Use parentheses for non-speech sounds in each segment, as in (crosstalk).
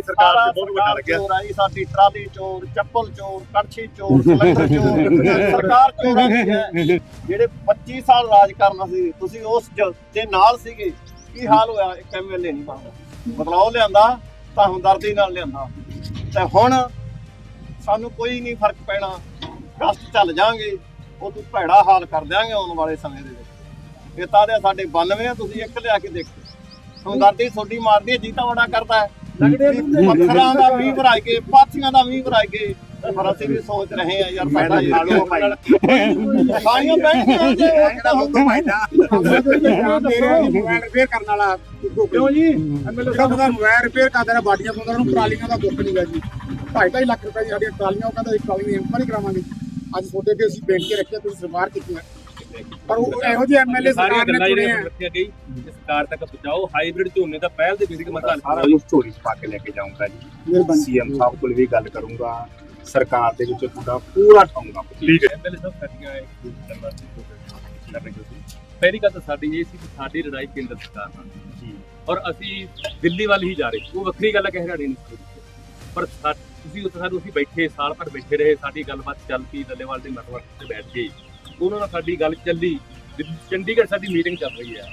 ਸਰਕਾਰ ਤੇ ਬਹੁਤ ਵੱਡਾ ਲੱਗਿਆ। ਚੋਰ ਆਈ ਸਾਡੀ ਟਰਾਲੀ ਚੋਰ ਚੱਪਲ ਚੋਰ ਕੜਛੀ ਚੋਰ (laughs) ਸਿਲੰਡਰ ਚੋਰ ਸਰਕਾਰ ਚੋਰਾਂ ਦੀ ਹੈ। ਜਿਹੜੇ 25 ਸਾਲ ਰਾਜ ਕਰਨਾ ਸੀ ਤੁਸੀਂ ਉਸ ਜ- ਦੇ ਨਾਲ ਸੀਗੇ। ਕੀ ਹਾਲ ਹੋਇਆ? ਇੱਕ ਐਮਐਲਏ ਨਹੀਂ ਬਣਦਾ। ਬਦਲਾਅ ਲਿਆਂਦਾ ਤਾਂ ਹਮਦਰਦੀ ਨਾਲ ਲਿਆਂਦਾ। ਤੇ ਹੁਣ ਸਾਨੂੰ ਕੋਈ ਨਹੀਂ ਫ਼ਰਕ ਪੈਣਾ। ਕਸ਼ਟ ਚੱਲ ਜਾਾਂਗੇ ਉਹ ਤੋਂ ਭੈੜਾ ਹਾਲ ਕਰ ਦਿਆਂਗੇ ਆਉਣ ਵਾਲੇ ਸਮੇਂ ਦੇ ਵਿੱਚ। ਇਹ ਤਾਂ ਦੇ ਸਾਡੇ 92 ਆ ਤੁਸੀਂ ਇੱਕ ਲਿਆ ਕੇ ਦੇਖੋ। ਹਮਦਰਦੀ ਤੁਹਾਡੀ ਮਾਰਦੀ ਹੈ ਜੀਤਾ ਬੜਾ ਕਰਦਾ ਹੈ। ਪੱਥਰਾਂ ਦਾ ਵੀ ਭਰਾਈ ਕੇ ਪਾਥੀਆਂ ਦਾ ਵੀ ਭਰਾਈ ਕੇ ਪਰ ਅਸੀਂ ਵੀ ਸੋਚ ਰਹੇ ਆ ਯਾਰ ਸਾਡਾ ਖਾ ਲਓ ਭਾਈ। ਸਾਰੀਆਂ ਬੈਂਕਾਂ ਦੇ ਕਿਹੜਾ ਹੁਕਮ ਹੈਦਾ ਮੋਬਾਈਲ ਰਿਪੇਅਰ ਕਰਨ ਵਾਲਾ ਕਿਉਂ ਜੀ? ਜਿਹੜਾ ਬੰਦਾ ਮੋਬਾਈਲ ਰਿਪੇਅਰ ਕਰਦਾ ਰਿਹਾ ਬਾਡੀਆਂ ਪਾਉਂਦਾ ਉਹਨੂੰ ਟਰਾਲੀਆਂ ਦਾ ਦੁੱਖ ਨਹੀਂ ਗਾ ਜੀ। ਢਾਈ ਢਾਈ ਲੱਖ ਰੁਪਏ ਦੀ ਸਾਡੀਆਂ ਟਰਾਲੀਆਂ ਉਹ ਕਹਿੰਦਾ ਇੱਕ ਟਰਾਲੀ ਦੀ ਇਨਕੁਆਰੀ ਕਰਾਵਾਂਗੇ। ਅੱਜ ਤੁਹਾਡੇ ਅੱਗੇ ਅਸੀਂ ਬੇਨਤੀ ਰੱਖਿਆ ਤੁਸੀਂ ਸਰਕਾਰ ਕੀਤੀ ਹੈ ਪਰ ਉਹ ਇਹੋ ਜਿਹੇ ਐਮਐਲਏ ਸਰਕਾਰ ਨੇ ਚੁਣੇ ਆ ਰੱਖੀਆਂ ਗਈ ਇਹ ਸਰਕਾਰ ਤੱਕ ਪਹੁੰਚਾਓ ਹਾਈਬ੍ਰਿਡ ਝੋਨੇ ਦਾ ਪਹਿਲ ਦੇ ਬੇਸਿਕ ਮਸਲਾ ਸਾਰਾ ਕੁਝ ਝੋਲੀ 'ਚ ਪਾ ਕੇ ਲੈ ਕੇ ਜਾਊਂਗਾ ਜੀ। ਮਿਹਰਬਾਨੀ। ਸੀਐਮ ਸਾਹਿਬ ਕੋਲ ਵੀ ਗੱਲ ਕਰੂੰਗਾ ਸਰਕਾਰ ਦੇ ਵਿੱਚ ਤੁਹਾਡਾ ਪੂਰਾ ਠਾਉਂਗਾ ਠੀਕ ਹੈ। ਐਮਐਲਏ ਸਾਹਿਬ ਸਾਡੀਆਂ ਇਹ ਗੱਲਾਂ ਸੀ ਜੋ ਕਰ ਰਹੇ ਸੀ ਪਹਿਲੀ ਗੱਲ ਤਾਂ ਸਾਡੀ ਇਹ ਸੀ ਕਿ ਸਾਡੀ ਲੜਾਈ ਕੇਂਦਰ ਸਰਕਾਰ ਨਾਲ। ਜੀ। ਔਰ ਅਸੀਂ ਦਿੱਲੀ ਵੱਲ ਹੀ ਜਾ ਰਹੇ ਉਹ ਵੱਖਰੀ ਗੱਲ ਹੈ ਕਿ ਹਰਿਆਣੇ ਨੂੰ ਪਰ ਤੁਸੀਂ ਉੱਥੇ ਸਾਨੂੰ ਅਸੀਂ ਬੈਠੇ ਸਾਲ ਭਰ ਬੈਠੇ ਰਹੇ ਸਾਡੀ ਗੱਲਬਾਤ ਚੱਲਦੀ ਡੱਲੇਵਾਲ ਦੇ ਮਤਵਰ ਤੇ ਬੈਠ ਕੇ ਉਹਨਾਂ ਨਾਲ ਸਾਡੀ ਗੱਲ ਚੱਲੀ ਚੰਡੀਗੜ੍ਹ ਸਾਡੀ ਮੀਟਿੰਗ ਚੱਲ ਰਹੀ ਹੈ।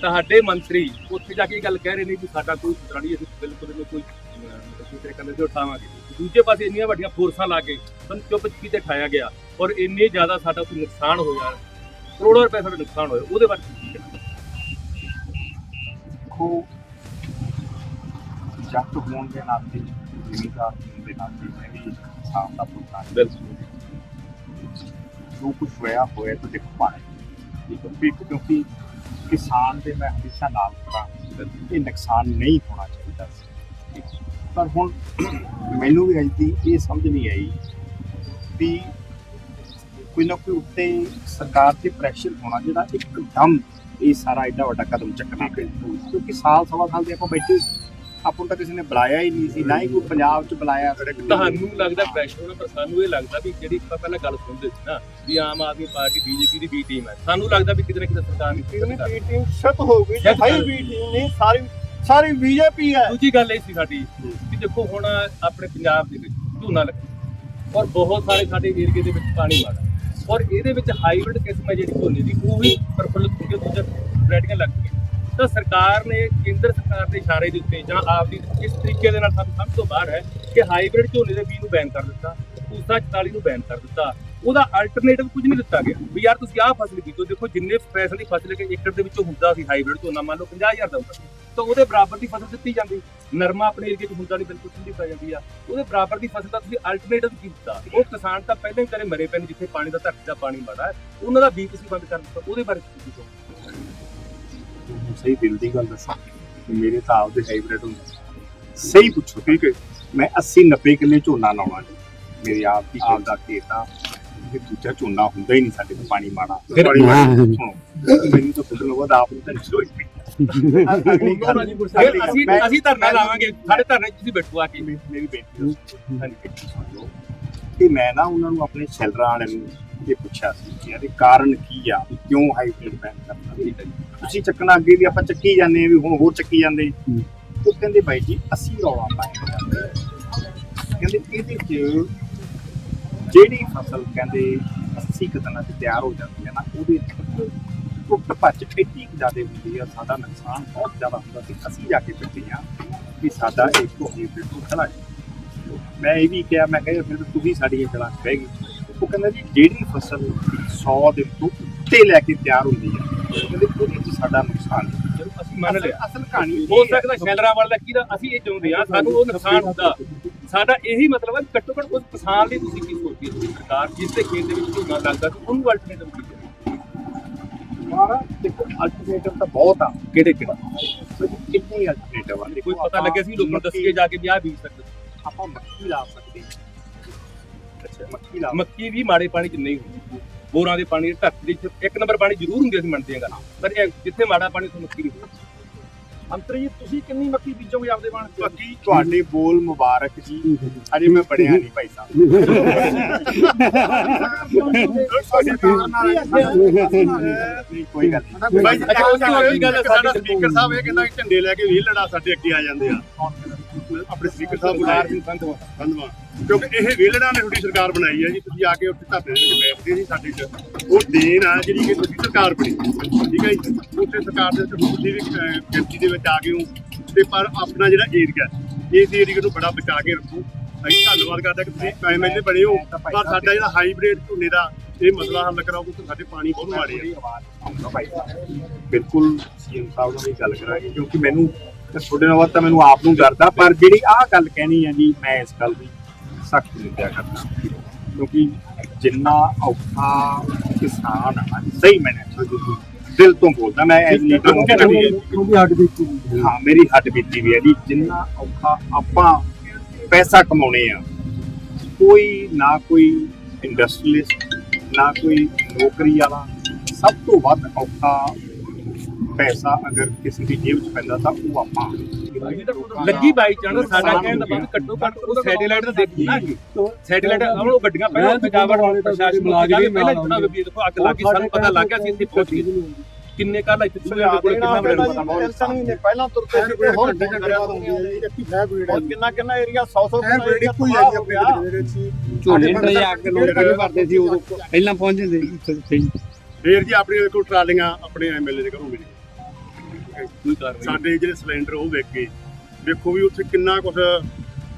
ਤੁਹਾਡੇ ਮੰਤਰੀ ਉੱਥੇ ਜਾ ਕੇ ਇਹ ਗੱਲ ਕਹਿ ਰਹੇ ਨੇ ਕਿ ਸਾਡਾ ਕੋਈ ਖਤਰਾ ਨਹੀਂ ਅਸੀਂ ਬਿਲਕੁਲ ਇਹਨੂੰ ਕੋਈ ਦੂਸਰੇ ਕੰਨੇ ਤੇ ਉਠਾਵਾਂਗੇ। ਦੂਜੇ ਪਾਸੇ ਇੰਨੀਆਂ ਵੱਡੀਆਂ ਫੋਰਸਾਂ ਲਾ ਕੇ ਸਾਨੂੰ ਚੁੱਪ ਚੁਪੀਤੇ ਠਾਇਆ ਗਿਆ ਔਰ ਇੰਨੇ ਜ਼ਿਆਦਾ ਸਾਡਾ ਕੋਈ ਨੁਕਸਾਨ ਹੋਇਆ ਕਰੋੜਾਂ ਰੁਪਏ ਸਾਡਾ ਨੁਕਸਾਨ ਹੋਇਆ ਉਹਦੇ ਬਾਰੇ ਕੀ ਕਹਿਣਾ? ਦੇਖੋ ਜੱਟ ਹੋਣ ਦੇ ਨਾਤੇ ਜ਼ਿਮੀਦਾਰ ਹੋਣ ਦੇ ਨਾਤੇ ਮੈਂ ਵੀ ਦਾ ਹਾਂ। ਬਿਲਕੁਲ। ਜੋ ਕੁਝ ਹੋਇਆ ਹੋਇਆ ਤਾਂ ਦੇਖੋ ਪਾਣੇ ਕਿਉਂਕਿ ਕਿਉਂਕਿ ਕਿਸਾਨ ਦੇ ਮੈਂ ਹਮੇਸ਼ਾ ਨਾਲ ਖੜਾ ਇਹ ਨੁਕਸਾਨ ਨਹੀਂ ਹੋਣਾ ਚਾਹੀਦਾ ਸੀ। ਪਰ ਹੁਣ ਮੈਨੂੰ ਵੀ ਅਜੇ ਇਹ ਸਮਝ ਨਹੀਂ ਆਈ ਵੀ ਕੋਈ ਨਾ ਕੋਈ ਉੱਤੇ ਸਰਕਾਰ ਤੇ ਪ੍ਰੈਸ਼ਰ ਹੋਣਾ ਜਿਹੜਾ ਇੱਕਦਮ ਇਹ ਸਾਰਾ ਐਡਾ ਵੱਡਾ ਕਦਮ ਚੱਕਣਾ ਕਿਉਂਕਿ ਸਾਲ ਸਵਾ ਸਾਲ ਦੇ ਆਪਾਂ ਬੈਠੇ ਆਪਾਂ ਨੂੰ ਤਾਂ ਕਿਸੇ ਨੇ ਬੁਲਾਇਆ ਹੀ ਨਹੀਂ ਸੀ ਨਾ ਹੀ ਕੋਈ ਪੰਜਾਬ 'ਚ ਬੁਲਾਇਆ ਤੁਹਾਨੂੰ ਲੱਗਦਾ ਪ੍ਰੈਸ਼ਰ ਹੋਣਾ ਪਰ ਸਾਨੂੰ ਇਹ ਲੱਗਦਾ ਵੀ ਜਿਹੜੀ ਆਪਾਂ ਪਹਿਲਾਂ ਗੱਲ ਸੁਣਦੇ ਸੀ ਨਾ ਵੀ ਆਮ ਆਦਮੀ ਪਾਰਟੀ ਬੀਜੇਪੀ ਦੀ ਬੀ ਟੀਮ ਹੈ। ਸਾਨੂੰ ਲੱਗਦਾ ਵੀ ਕਿਤੇ ਨਾ ਕਿਤੇ ਸਰਕਾਰ ਨੇ ਟੀਮ ਦੀ ਟੀਮ ਸ਼ਤ ਹੋ ਗਈ ਜੇ ਭਾਈ ਵੀ ਟੀਮ ਨਹੀਂ ਸਾਰੀ ਸਾਰੀ ਬੀਜੇਪੀ ਹੈ। ਦੂਜੀ ਗੱਲ ਇਹ ਸੀ ਸਾਡੀ ਕਿ ਦੇਖੋ ਹੁਣ ਆਪਣੇ ਪੰਜਾਬ ਦੇ ਵਿੱਚ ਝੋਨਾ ਲੱਗਾ ਔਰ ਬਹੁਤ ਸਾਰੇ ਸਾਡੇ ਏਰੀਏ ਦੇ ਵਿੱਚ ਪਾਣੀ ਮਾੜਾ ਔਰ ਇਹਦੇ ਵਿੱਚ ਹਾਈਬ੍ਰਿਡ ਕਿਸਮ ਹੈ ਜਿਹੜੀ ਝੋਨੇ ਦੀ ਉਹ ਵੀ ਪ੍ਰਫੁੱਲਤ ਹੋ ਕੇ ਦੂਜਾ ਵੈਰਾਈਟੀਆਂ ਲੱਗ ਤਾਂ ਸਰਕਾਰ ਨੇ, ਕੇਂਦਰ ਸਰਕਾਰ ਦੇ ਇਸ਼ਾਰੇ ਦੇ ਉੱਤੇ ਜਾਂ ਆਪ ਦੀ ਇਸ ਤਰੀਕੇ ਦੇ ਨਾਲ ਸਾਨੂੰ ਸਮਝ ਤੋਂ ਬਾਹਰ ਹੈ ਕਿ ਹਾਈਬ੍ਰਿਡ ਝੋਨੇ ਦੇ ਬੀਜ ਨੂੰ ਬੈਨ ਕਰ ਦਿੱਤਾ ਪੂਸਾ 44 ਨੂੰ ਬੈਨ ਕਰ ਦਿੱਤਾ। ਉਹਦਾ ਅਲਟਰਨੇਟਿਵ ਕੁਝ ਨਹੀਂ ਦਿੱਤਾ ਗਿਆ। ਵੀ ਯਾਰ ਤੁਸੀਂ ਆਹ ਫਸਲ ਬੀਜੋ, ਦੇਖੋ ਜਿੰਨੇ ਪੈਸੇ ਦੀ ਫਸਲ ਇੱਕ ਏਕੜ ਦੇ ਵਿੱਚੋਂ ਹੁੰਦਾ ਸੀ ਹਾਈਬ੍ਰਿਡ ਝੋਨਾ, ਮੰਨ ਲਓ 50000 ਦਾ ਹੁੰਦਾ ਸੀ। ਤਾਂ ਉਹਦੇ ਬਰਾਬਰ ਦੀ ਫਸਲ ਦਿੱਤੀ ਜਾਂਦੀ। ਨਰਮਾ ਆਪਣੇ ਏਰੀਏ 'ਚ ਹੁੰਦਾ ਨਹੀਂ, ਬਿਲਕੁਲ ਠੰਡੀ ਪੈ ਜਾਂਦੀ ਆ। ਉਹਦੇ ਬਰਾਬਰ ਦੀ ਫਸਲ ਦਾ ਤੁਸੀਂ ਅਲਟਰਨੇਟਿਵ ਕੀ ਦਿੱਤਾ? ਉਹ ਕਿਸਾਨ ਤਾਂ ਪਹਿਲਾਂ ਹੀ ਕਰੇ ਮਰੇ ਪੈਣ ਜਿੱਥੇ ਪਾਣੀ ਦਾ ਧਰਤੀ ਦਾ ਪਾਣੀ ਮਾੜਾ ਉਹਨਾਂ ਦਾ ਬੀਜ ਤੁਸੀਂ ਬੰਦ ਕਰ ਦਿੱਤਾ, ਉਹਦੇ ਬਾਰੇ ਤੁਸੀਂ ਕੀ ਸਹੀ ਦਿਲ ਦੀ ਗੱਲ ਦੱਸਾਂ ਮੇਰੇ ਤਾਂ ਆਪਦੇ ਹਾਈਬ੍ਰਿਡ ਹੁੰਦੇ ਸਹੀ ਪੁੱਛੋ ਠੀਕ ਹੈ? ਮੈਂ 80 90 ਕਿੱਲੇ ਝੋਨਾ ਲਾਉਣਾ ਜੀ। ਮੇਰੀ ਆਪ ਦੀ ਆਪ ਦਾ ਖੇਤ ਆ। ਇਹ ਦੂਜਾ ਝੋਨਾ ਹੁੰਦਾ ਹੀ ਨਹੀਂ ਸਾਡੇ ਤੋਂ ਪਾਣੀ ਮਾੜਾ। ਮੈਨੂੰ ਤਾਂ ਖੁਦ ਬਾਅਦ ਆਪ ਨੂੰ ਤਾਂ ਅਗਲੀ ਗੱਲ ਫਿਰ ਅਸੀਂ ਮੈਂ- ਅਸੀਂ ਧਰਨਾ ਲਾਵਾਂਗੇ। ਸਾਡੇ ਧਰਨੇ ਤੁਸੀਂ ਬੈਠੋ ਆ ਕੇ। ਮੇਰੀ ਬੇਨਤੀ ਹਾਂਜੀ ਕਿ ਮੈਂ ਨਾ ਉਹਨਾਂ ਨੂੰ ਆਪਣੇ ਸ਼ੈਲਰਾਂ ਵਾਲਿਆਂ ਨੂੰ ਇਹ ਪੁੱਛਿਆ ਸੀ ਕਿ ਇਹਦੇ ਕਾਰਨ ਕੀ ਆ ਵੀ ਕਿਉਂ ਹਾਈਬ੍ਰਿਡ ਬੈਨ ਕਰਨਾ ਤੁਸੀਂ ਚੱਕਣਾ ਅੱਗੇ ਵੀ ਆਪਾਂ ਚੱਕੀ ਜਾਂਦੇ ਆ ਵੀ ਹੁਣ ਹੋਰ ਚੱਕੀ ਜਾਂਦੇ ਉਹ ਕਹਿੰਦੇ ਬਾਈ ਜੀ ਅਸੀਂ ਰੌਲਾ ਪਾਇਆ ਕਹਿੰਦੇ ਇਹਦੇ ਚ ਜਿਹੜੀ ਫਸਲ ਕਹਿੰਦੇ 80 ਕੁ ਦਿਨਾਂ ਚ ਤਿਆਰ ਹੋ ਜਾਂਦੀ ਹੈ ਨਾ ਉਹਦੇ ਟੁੱਟ ਭੱਜ ਕੁ ਜ਼ਿਆਦਾ ਹੁੰਦੀ ਆ ਸਾਡਾ ਨੁਕਸਾਨ ਬਹੁਤ ਜ਼ਿਆਦਾ ਹੁੰਦਾ ਸੀ। ਅਸੀਂ ਜਾ ਕੇ ਪਿੱਟੇ ਆ ਵੀ ਸਾਡਾ ਇੱਕ ਹੋ ਬਿਲਕੁਲ ਖੜਾ ਮੈਂ ਇਹ ਵੀ ਕਿਹਾ ਮੈਂ ਕਿਹਾ ਫਿਰ ਤੁਸੀਂ ਸਾਡੀਆਂ ਜੜਾਂ ਕਹੇਗੀ ਉਹ ਕਹਿੰਦਾ ਜੀ ਜਿਹੜੀ ਫਸਲ 100 ਦਿਨ ਤੋਂ ਉੱਤੇ ਲੈ ਕੇ ਤਿਆਰ ਹੁੰਦੀ ਹੈ ਕਹਿੰਦੇ ਉਹਦੇ ਚ ਸਾਡਾ ਨੁਕਸਾਨ ਅਸੀਂ ਮੰਨ ਲਿਆ। ਅਸਲ ਕਹਾਣੀ ਹੋ ਹੈ- ਸਕਦਾ ਸ਼ੈਲਰਾਂ ਵਾਲਾ ਕੀ ਦਾ ਅਸੀਂ ਇਹ ਚਾਹੁੰਦੇ ਆ ਸਾਨੂੰ ਉਹ ਨੁਕਸਾਨ ਹੁੰਦਾ। ਸਾਡਾ ਇਹੀ ਮਤਲਬ ਹੈ ਘੱਟੋ ਘੱਟ ਉਸ ਕਿਸਾਨ ਲਈ ਤੁਸੀਂ ਕੀ ਸੋਚਦੇ ਹੋ? ਤੁਸੀਂ ਸਰਕਾਰ ਜਿਸ ਦੇ ਖੇਤ ਦੇ ਵਿੱਚ ਝੋਨਾ ਲੱਗਦਾ ਸੀ ਉਹਨੂੰ ਅਲਟਰਨੇਟਿਵ ਕੀ ਦੇ ਮਾਰਾ ਦੇਖੋ ਅਲਟਰਨੇਟਿਵ ਤਾਂ ਬਹੁਤ ਆ। ਕਿਹੜੇ ਕਿਹੜੇ? ਕਿੰਨੀ ਅਲਟਰਨੇਟਿਵ ਆ। ਦੇਖੋ ਕੋਈ ਪਤਾ ਲੱਗੇ ਸੀ ਲੋਕਾਂ ਨੂੰ ਜਾ ਕੇ ਵੀ ਆਹ ਬੀਜ ਸਕਦੇ ਆਪਾਂ ਮੱਕੀ ਲਾ ਸਕਦੇ ਹਾਂ। ਅੱਛਾ ਮੱਕੀ ਲਾ। ਮੱਕੀ ਵੀ ਮਾੜੇ ਪਾਣੀ 'ਚ ਨਹੀਂ ਹੁੰਦੀ। ਬੋਰਾਂ ਦੇ ਪਾਣੀ ਧਰਤੀ ਦੇ ਇੱਕ ਨੰਬਰ ਪਾਣੀ ਜ਼ਰੂਰ ਹੁੰਦੇ ਅਸੀਂ ਮੰਨਦੇ ਹਾਂ ਗੱਲ ਪਰ ਇਹ ਜਿੱਥੇ ਮਾੜਾ ਪਾਣੀ ਉੱਥੇ ਮੱਕੀ ਨਹੀਂ ਹੁੰਦੀ। ਅੰਤਰੀ ਜੀ ਤੁਸੀਂ ਕਿੰਨੀ ਮੱਕੀ ਬੀਜੋਗੇ ਆਪਦੇ ਬਣ ਚ ਬਾਕੀ ਤੁਹਾਡੇ ਬੋਲ ਮੁਬਾਰਕ ਜੀ। ਅਜੇ ਮੈਂ ਪੜਿਆ ਨਹੀਂ ਭਾਈ ਸਾਹਿਬ। ਕੋਈ ਗੱਲ ਨਹੀਂ। ਬਾਈ ਅੱਛਾ, ਅਗਲੀ ਗੱਲ ਹੈ, ਸਾਡਾ ਸਪੀਕਰ ਸਾਹਿਬ ਇਹ ਕਹਿੰਦਾ ਝੰਡੇ ਲੈ ਕੇ ਵੀ ਲੜਾ ਸਾਡੇ ਅੱਗੇ ਆ ਜਾਂਦੇ ਆ। ਆਪਣੇ ਸਪੀਕਰ ਸਾਹਿਬ ਬੁਲਾਏ ਦੀ ਸੰਧਵਾ ਧੰਨਵਾਦ ਕਿਉਂਕਿ ਇਹ ਵੇਲੜਾਂ ਨੇ ਤੁਹਾਡੀ ਸਰਕਾਰ ਬਣਾਈ ਹੈ ਜੀ। ਤੁਸੀਂ ਆ ਕੇ ਉੱਥੇ ਧਰਨੇ ਦੇ ਵਿੱਚ ਬੈਠਦੇ ਜੀ ਸਾਡੇ ਚ। ਉਹ ਦੇਣ ਆ ਜਿਹੜੀ ਕਿ ਤੁਹਾਡੀ ਸਰਕਾਰ ਬਣੀ। ਠੀਕ ਹੈ ਜੀ? ਉੱਥੇ ਸਰਕਾਰ ਦੇ ਵਿੱਚ ਤੁਸੀਂ ਵੀ ਗਿਣਤੀ ਦੇ ਵਿੱਚ ਆ ਗਏ ਹੋ। ਤੇ ਪਰ ਆਪਣਾ ਜਿਹੜਾ ਏਰੀਆ ਇਸ ਏਰੀਆ ਨੂੰ ਬੜਾ ਬਚਾ ਕੇ ਰੱਖੋ। ਅਸੀਂ ਧੰਨਵਾਦ ਕਰਦੇ ਕਿ ਤੁਸੀਂ ਐਮਐਲਏ ਬਣੇ ਹੋ। ਪਰ ਸਾਡਾ ਜਿਹੜਾ ਹਾਈਬ੍ਰਿਡ ਝੋਨੇ ਦਾ ਇਹ ਮਸਲਾ ਹੱਲ ਕਰਾਓ ਕਿਉਂਕਿ ਸਾਡੇ ਪਾਣੀ ਬਹੁਤ ਮਾੜੇ ਆ। ਬਿਲਕੁਲ ਸੀਐਮ ਸਾਹਿਬ ਨਾਲ ਵੀ ਗੱਲ ਕਰਾਂਗੇ ਕਿਉਂਕਿ ਮੈਨੂੰ ਤੁਹਾਡੇ ਨਾਲ ਤਾਂ ਮੈਨੂੰ ਆਪ ਨੂੰ ਡਰਦਾ ਪਰ ਜਿਹੜੀ ਆਹ ਗੱਲ ਕਹਿਣੀ ਹੈ ਜੀ ਮੈਂ ਇਸ ਗੱਲ ਦੀ ਸਖਤ ਨਿੰਦਿਆ ਕਰਦਾ। ਕਿਉਂਕਿ ਜਿੰਨਾ ਔਖਾ ਕਿਸਾਨ ਆ ਨਾ, ਸਹੀ ਮੈਨੇ ਦਿਲ ਤੋਂ ਬੋਲਦਾ ਮੈਂ ਐਜ਼ ਲੀਡਰ ਹਾਂ ਮੇਰੀ ਹੱਡ ਬੀਤੀ ਵੀ ਹੈ। ਜੀ ਜਿੰਨਾ ਔਖਾ ਆਪਾਂ ਪੈਸਾ ਕਮਾਉਣੇ ਆ ਕੋਈ ਨਾ ਕੋਈ ਇੰਡਸਟਰੀਲਿਸਟ ਨਾ ਕੋਈ ਨੌਕਰੀ ਵਾਲਾ ਸਭ ਤੋਂ ਵੱਧ ਔਖਾ ਪੈਸਾ ਅਗਰ ਕਿਸੇ ਦੀ ਜੇਬ 'ਚ ਪੈਂਦਾ ਤਾਂ ਉਹ ਆਪਾਂ ਲੱਗੀ ਬਾਈ ਚਾਂਸ ਸਾਡਾ ਕਹਿਣ ਦਾ ਬੰਦ ਘੱਟੋ ਘੱਟ ਉਹ ਸੈਟੇਲਾਈਟ ਤਾਂ ਦੇਖੀ ਨਾ ਸੈਟੇਲਾਈਟ ਉਹ ਗੱਡੀਆਂ ਪਹਿਲਾਂ ਸਜਾਵਟ ਪ੍ਰਸ਼ਾਸਨ ਮੁਲਾਜ਼ਮ ਪਹਿਲਾਂ ਇਤਨਾ ਵੀ ਦੇਖੋ ਅੱਗ ਲੱਗੀ ਸਾਨੂੰ ਪਤਾ ਲੱਗ ਗਿਆ ਸੀ ਇੱਥੇ ਪਹੁੰਚ ਗਏ ਕਿੰਨੇ ਘਰ ਇੱਥੇ ਦੇ ਕੋਲ ਕਿੰਨਾ ਬੜਾ ਪਤਾ ਪਹਿਲਾਂ ਤੁਰਤੇ ਸੀ ਤੇ ਹੁਣ ਘੰਟੇ ਘੰਟੇ ਕਰਿਆ ਬਾਅਦ ਹੁੰਦੀ ਹੈ। ਇੱਕ ਹੈ। ਬਰੀਡ ਹੁਣ ਕਿੰਨਾ ਕਿੰਨਾ ਏਰੀਆ 100 100 ਹੈ ਬਰੀਡ ਇੱਕੋ ਹੀ ਜੀ ਆਪਣੇ ਦੇ ਵਿੱਚ ਹੀ। ਝੋਨੇ ਤੇ ਜਾ ਕੇ ਲੋਕ ਕਿਵੇਂ ਭਰਦੇ ਸੀ ਉਦੋਂ। ਪਹਿਲਾਂ ਪਹੁੰਚ ਜਾਂਦੇ ਸੀ। ਫੇਰ ਜੀ ਆਪਣੀ ਦੇਖੋ ਟਰਾਲੀਆਂ ਆਪਣੇ ਐਮਐਲਏ ਦੇ ਘਰੋਂ ਮਿਲ ਗਈਆਂ ਕੋਈ ਕਾਰਵਾਈ ਸਾਡੇ ਜਿਹੜੇ ਸਿਲੰਡਰ ਉਹ ਵਿਕ ਗਏ। ਵੇਖੋ ਵੀ ਉੱਥੇ ਕਿੰਨਾ ਕੁਝ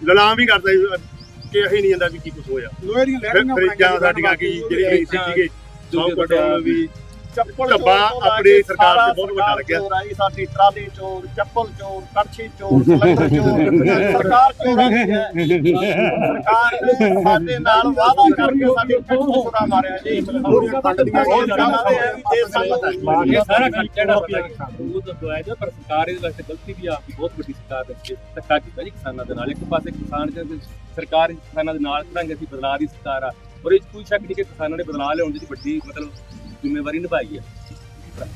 ਲਲਾਮ ਵੀ ਕਰਦਾ ਸੀ ਕਿ ਅਸੀਂ ਨਹੀਂ ਜਾਂਦਾ ਵੀ ਕੀ ਕੁਝ ਹੋਇਆ। ਲੋਹੇ ਦੀਆਂ ਫਰਿੱਜਾਂ ਸਾਡੀਆਂ ਕੀ ਜਿਹੜੀ ਸੀਗੇ ਸੌ ਪੈਟਰੋਲ ਵੀ ਚੋਰ ਲੈ ਆਪਣੀ ਸਰਕਾਰ ਸਾਰਾ ਤੇ ਬਹੁਤ ਵੱਡਾ ਲੱਗਿਆ। ਚੋਰ ਆਈ ਸਾਡੀ ਟਰਾਲੀ ਚੋਰ ਚੱਪਲ ਚੋਰ ਕੜਛੀ ਚੋਰ ਸਿਲੰਡਰ ਚੋਰ। ਸਰਕਾਰ ਚੋਰਾਂ ਸਰਕਾਰ ਨੇ ਸਾਡੇ ਨਾਲ ਵਾਅਦਾ ਕਰਕੇ ਸਾਡੀ ਸੁਰਾ ਮਾਰਿਆ ਜੀ। ਬਹੁਤ ਚਾਹੁੰਦੇ ਆ ਵੀ ਜੇ ਸਾਨੂੰ ਇਹ ਸਾਰਾ ਖਰਚਾ ਉਹ ਤਾਂ ਦਵਾਇਆ ਜਾ ਪਰ ਸਰਕਾਰ ਇਹਦੇ ਵਾਸਤੇ ਗਲਤੀ ਵੀ ਆਪਦੀ ਬਹੁਤ ਵੱਡੀ ਸਰਕਾਰ ਦੇ ਵਿੱਚ ਧੱਕਾ ਕੀਤਾ ਜੀ ਕਿਸਾਨਾਂ ਦੇ ਨਾਲ। ਇੱਕ ਪਾਸੇ ਕਿਸਾਨ ਜਿਹੜੇ ਸਰਕਾਰ ਕਿਸਾਨਾਂ ਦੇ ਨਾਲ ਖੜਾਂਗੇ ਅਸੀਂ ਬਦਲਾਅ ਦੀ ਸਰਕਾਰ ਆ। ਔਰ ਇਹ ਕੋਈ ਸ਼ੱਕ ਨਹੀਂ ਕਿ ਕਿਸਾਨਾਂ ਨੇ ਬਦਲਾਅ ਲਿਆਉਣ ਦੀ ਵੱਡੀ ਮਤਲਬ ਜ਼ਿੰਮੇਵਾਰੀ ਨਿਭਾਈ ਹੈ।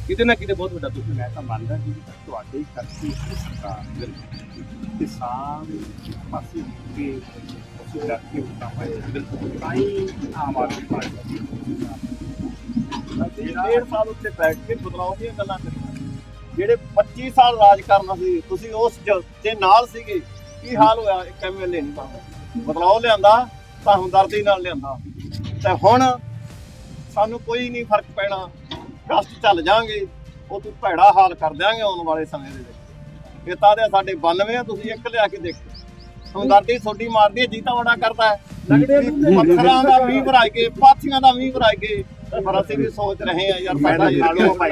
ਕਿਤੇ ਨਾ ਕਿਤੇ ਬਹੁਤ ਵੱਡਾ ਤੁਸੀਂ ਮੈਂ ਤਾਂ ਮੰਨਦਾ ਜੀ ਤੁਹਾਡੇ ਕਰਕੇ ਹੀ ਸਰਕਾਰ ਕਿਸਾਨ ਪਾਸੇ ਕੇ ਉਸ ਡਰ ਕੇ ਉੱਤਾ ਪਾਏ ਬਿਲਕੁਲ ਤਾਂ ਆਮ ਆਦਮੀ ਪਾਰਟੀ ਡੇਢ ਸਾਲ ਉੱਤੇ ਬੈਠ ਕੇ ਬਦਲਾਅ ਦੀਆਂ ਗੱਲਾਂ ਕਰੀਆਂ ਜਿਹੜੇ 25 ਸਾਲ ਰਾਜ ਕਰਨਾ ਸੀ, ਤੁਸੀਂ ਉਸ ਜ- ਦੇ ਨਾਲ ਸੀਗੇ। ਕੀ ਹਾਲ ਹੋਇਆ? ਇੱਕ ਐਮਐਲਏ ਨਹੀਂ ਬਣਦਾ। ਬਦਲਾਅ ਲਿਆਂਦਾ ਤਾਂ ਹਮਦਰਦੀ ਨਾਲ ਲਿਆਂਦਾ। ਤੇ ਹੁਣ ਸਾਨੂੰ ਕੋਈ ਨਹੀਂ ਫ਼ਰਕ ਪੈਣਾ। ਕਸ਼ਟ ਚੱਲ ਜਾਾਂਗੇ ਉਹ ਤੂੰ ਭੈੜਾ ਹਾਲ ਕਰ ਦਿਆਂਗੇ ਆਉਣ ਵਾਲੇ ਸਮੇਂ ਦੇ ਵਿੱਚ। ਇਹ ਤਾਂ ਦੇ ਸਾਡੇ 92 ਆ ਤੁਸੀਂ ਇੱਕ ਲਿਆ ਕੇ ਦੇਖੋ। ਹਮਦਰਦੀ ਤੁਹਾਡੀ ਮਾਰਦੀ ਹੈ ਜੀਤਾ ਵੜਾ ਕਰਦਾ ਹੈ। ਪੱਥਰਾਂ ਦਾ ਮੀਂਹ ਭਰਾਈ ਕੇ ਪਾਥੀਆਂ ਦਾ ਮੀਂਹ ਭਰਾਈ ਕੇ ਪਰ ਅਸੀਂ ਵੀ ਸੋਚ ਰਹੇ ਆ ਯਾਰ ਸਾਡਾ ਮੈਂ ਏਰੀਆ ਭਾਈ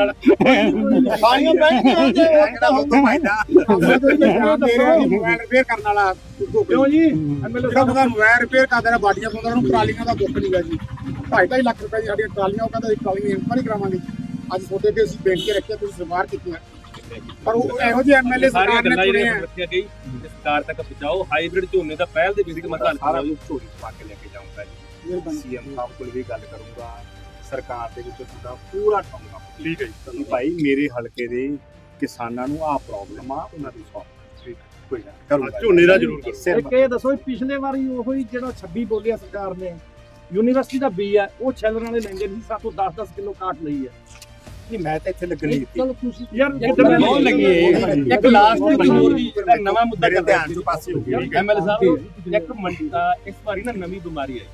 ਸਾਰੀਆਂ ਬੈਂਕਾਂ ਦੇ। ਕਿਹੜਾ ਲੋਕ ਫਾਇਦਾ ਮੇਰੇ ਮੋਬਾਈਲ ਰਿਪੇਅਰ ਕਰਨ ਵਾਲਾ ਕਿਉਂ ਜੀ? ਐਮਐਲਏ ਸਾਹਿਬ ਦਾ ਮੋਬਾਈਲ ਰਿਪੇਅਰ ਕਰਦਾ ਰਿਹਾ ਬਾਡੀਆਂ ਪਾਉਂਦਾ ਉਹਨੂੰ ਟਰਾਲੀਆਂ ਦਾ ਬੁੱਕ ਨਹੀਂਗਾ ਜੀ। ਢਾਈ ਢਾਈ ਲੱਖ ਰੁਪਏ ਦੀ ਸਾਡੀਆਂ ਟਰਾਲੀਆਂ ਉਹ ਕਹਿੰਦਾ ਅਸੀਂ ਟਰਾਲੀ ਦੀ ਇਨਕੁਆਰੀ ਕਰਾਵਾਂਗੇ। ਅੱਜ ਤੁਹਾਡੇ ਅੱਗੇ ਅਸੀਂ ਬੇਨਤੀ ਰੱਖਿਆ ਤੁਸੀਂ ਸਰਕਾਰ ਕੀਤੀਆਂ। ਪਰ ਉਹ ਇਹੋ ਜਿਹੇ ਐਮਐਲਏ ਸਾਰੀਆਂ ਸਰਕਾਰ ਨੇ ਗੱਲਾਂ ਚੁਣੇ ਜਿਹੜੀਆਂ ਆ ਰੱਖੀਆਂ ਗਈ ਤੇ ਸਰਕਾਰ ਤੱਕ ਪਹੁੰਚਾਓ ਹਾਈਬ੍ਰਿਡ ਝੋਨੇ ਦਾ ਪਹਿਲ ਦੇ ਬੇਸਿਕ ਮਸਲਾ ਸਾਰਾ ਝੋਲੀ ਪਾ ਕੇ ਲੈ ਕੇ ਜਾਊਂਗਾ ਜੀ। ਮਿਹਰਬਾਨੀ। ਸੀਐਮ ਸਾਹਿਬ ਕੋਲ ਵੀ ਗੱਲ ਕਰੂੰਗਾ। ਸਰਕਾਰ ਦੇ ਵਿੱਚ ਤੁਹਾਡਾ ਪੂਰਾ ਠਾਉਂਗਾ ਠੀਕ ਹੈ ਜੀ ਭਾਈ ਮੇਰੇ ਹਲਕੇ ਦੇ ਕਿਸਾਨਾਂ ਨੂੰ ਆਹ ਪ੍ਰੋਬਲਮ ਆ ਉਹਨਾਂ ਦੀ ਸੌਲਵ ਕੋਈ ਨਾ ਕਰੂੰਗਾ ਝੋਨੇ ਦਾ ਜ਼ਰੂਰ ਕਰੋ। ਸਿਰ ਇੱਕ ਇਹ ਦੱਸੋ ਪਿਛਲੇ ਵਾਰੀ ਉਹੀ ਜਿਹੜਾ 26 ਬੋਲਿਆ ਸਰਕਾਰ ਨੇ ਯੂਨੀਵਰਸਿਟੀ ਦਾ ਬੀ ਹੈ ਉਹ ਛੈਲਣ ਵਾਲੇ ਲੈਂਦੇ ਨਹੀਂ ਸਾਤੋਂ 10-10 ਕਿਲੋ ਕਾਟ ਲਈ ਹੈ। ਨਹੀਂ ਮੈਂ ਤਾਂ ਇੱਥੇ ਲੱਗਣੀ ਤੁਸੀਂ ਯਾਰ ਬਹੁਤ ਲੱਗੀ ਹੈ। ਇੱਕ ਲਾਸਟ ਹੋਰ ਜੀ ਜਿਹੜਾ ਨਵਾਂ ਮੁੱਦਾ ਚੱਲ ਧਿਆਨ ਤੋਂ ਪਾਸੇ ਹੋ ਗਿਆ। ਐਮਐਲ ਸਾਹਿਬ ਇੱਕ ਮੰਡੀ ਇਸ ਵਾਰੀ ਨਾ ਨਵੀਂ ਬਿਮਾਰੀ ਆਈ।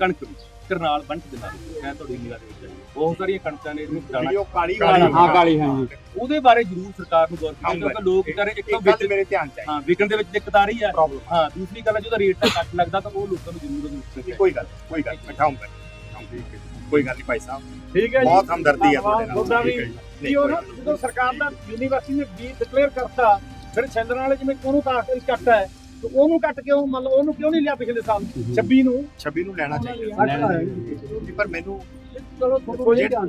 ਕਣਕ ਦੀ ਕਰਨਾਲ ਬੰਟ ਦੇ ਨਾਲ ਮੈਂ ਤੁਹਾਡੀ ਨਿਗਾਹ ਦੇ ਵਿੱਚ ਬਹੁਤ ਸਾਰੀਆਂ ਕਣਕਾਂ ਨੇ ਇਹਨੂੰ ਦਾਣਾ ਜਿਹੜੀ ਉਹ ਕਾਲੀ ਕਾਲੀ, ਵਾਲੀ। ਹਾਂ ਕਾਲੀ ਹਾਂ ਜੀ ਉਹਦੇ ਬਾਰੇ ਜ਼ਰੂਰ ਸਰਕਾਰ ਨੂੰ ਗੌਰ ਕਰਨੀ ਕਿਉਂਕਿ ਲੋਕ ਵਿਚਾਰੇ ਇੱਕ ਤਾਂ ਵਿੱਚ ਮੇਰੇ ਧਿਆਨ ਚ ਆਈ। ਹਾਂ ਵਿਕਣ ਦੇ ਵਿੱਚ ਦਿੱਕਤ ਆ ਰਹੀ ਹੈ ਪ੍ਰੋਬਲਮ ਹਾਂ ਦੂਸਰੀ ਗੱਲ ਹੈ ਜਿਹਦਾ ਰੇਟ ਤਾਂ ਘੱਟ ਲੱਗਦਾ ਤਾਂ ਉਹ ਲੋਕਾਂ ਨੂੰ ਜ਼ਰੂਰ ਉਹਦੀ ਕੋਈ ਗੱਲ ਕੋਈ ਗੱਲ ਮੈਂ ਖਾਊਂਗਾ ਕੋਈ ਗੱਲ ਨਹੀਂ ਭਾਈ ਸਾਹਿਬ। ਠੀਕ ਹੈ ਜੀ। ਬਹੁਤ ਹਮਦਰਦੀ ਆ ਤੁਹਾਡੇ ਨਾਲ। ਤੁਹਾਡਾ ਵੀ। ਠੀਕ ਹੈ ਨਹੀਂ, ਉਹ। ਜਦੋਂ ਸਰਕਾਰ ਦਾ ਯੂਨੀਵਰਸਿਟੀ ਨੇ ਬੀ ਡਿਕਲੇਅਰ ਕਰਤਾ ਫਿਰ ਵਾਲੇ ਜਿਵੇਂ ਉਹਨੂੰ ਕਾਟ ਕੱਟਾ ਹੈ। ਤੇ ਉਹਨੂੰ ਕੱਟ ਕਿਉਂ ਮਤਲਬ ਉਹਨੂੰ ਕਿਉਂ ਨਹੀਂ ਲਿਆ ਪਿਛਲੇ ਸਾਲ 26 ਨੂੰ? 26 ਨੂੰ ਲੈਣਾ ਚਾਹੀਦਾ। ਪਰ ਮੈਨੂੰ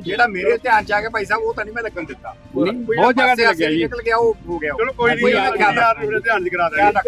ਜਿਹੜਾ- ਮੇਰੇ ਧਿਆਨ ਚ ਆ ਗਿਆ ਭਾਈ ਸਾਹਿਬ ਉਹ ਤਾਂ ਨਹੀਂ ਮੈਂ ਲੱਗਣ ਦਿੱਤਾ। ਬਹੁਤ ਜਗ੍ਹਾ ਤੇ ਲੱਗਿਆ ਜੀ। ਨਿਕਲ ਗਿਆ ਉਹ ਹੋ ਗਿਆ। ਚਲੋ ਕੋਈ ਨਹੀਂ ਧਿਆਨ ਚ ਕਰਾ ਦਾਂਗੇ